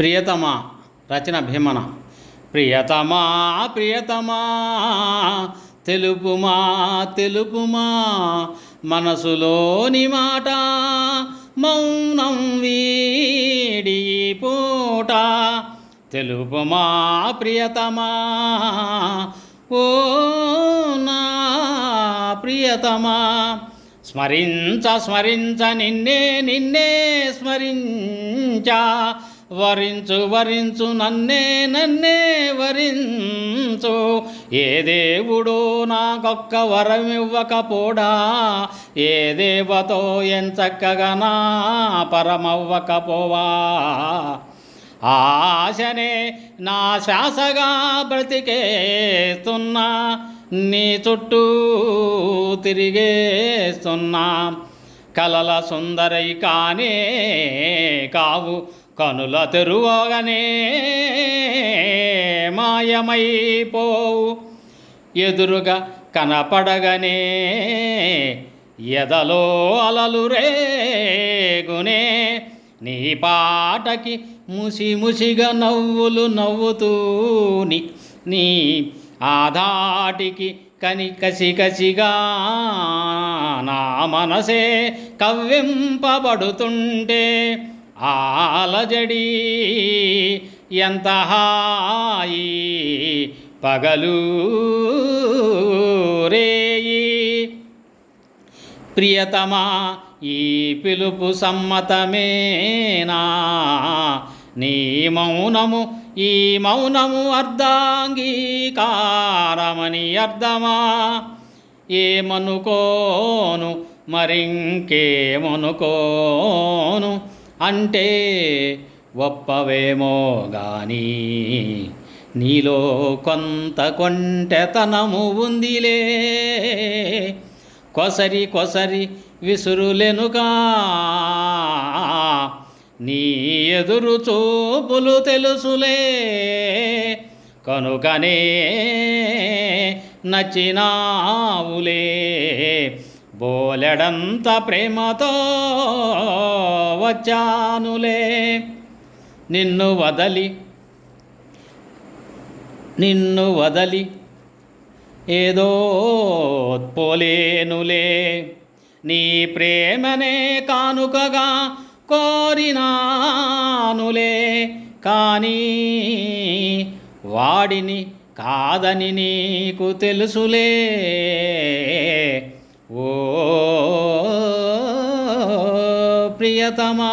ప్రియతమా రచన భీమన ప్రియతమా ప్రియతమా తెలుపుమా తెలుపుమా మనసులోని మాట మౌనం వీడి పూట. తెలుపుమా ప్రియతమా ఓ నా ప్రియతమా స్మరించ స్మరించ నిన్నే నిన్నే స్మరించ వరించు వరించు నన్నే నన్నే వరించు. ఏ దేవుడు నాకొక్క వరం ఇవ్వకపోడా ఏ దేవతో ఎంచక్కగా నా పరమవ్వకపోవా? ఆశనే నా శ్వాసగా బ్రతికేస్తున్నా నీ చుట్టూ తిరిగేస్తున్నా. కలల సుందరై కానే కావు కనుల తెరువగానే మాయమైపోవు ఎదురుగా కనపడగనే ఎదలో అలలు రేగునే నీ పాటకి ముసి ముసిగా నవ్వులు నవ్వుతూని నీ ఆధాటికి కని కసి కసిగా నా మనసే కవ్వింపబడుతుంటే ఆలజడి ఎంత హాయి పగలు రేయి. ప్రియతమా ఈ పిలుపు సమ్మతమేనా? నీ మౌనము ఈ మౌనము అర్ధాంగీకారమని అర్థమా? ఏమనుకోను మరింకేమనుకోను? అంటే ఒప్పవేమో గాని నీలో కొంత కొంటెతనము ఉందిలే. కొసరి కొసరి విసురులెనుగా నీ ఎదురు చూపులు తెలుసులే. కనుకనే నచ్చినావులే. బోలెడంత ప్రేమతో వచ్చానులే. నిన్ను వదలి నిన్ను వదలి ఏదో పోలేనులే. నీ ప్రేమనే కానుకగా కోరినానులే. కానీ వాడిని కాదని నీకు తెలుసులే. ఓ प्रियतमा।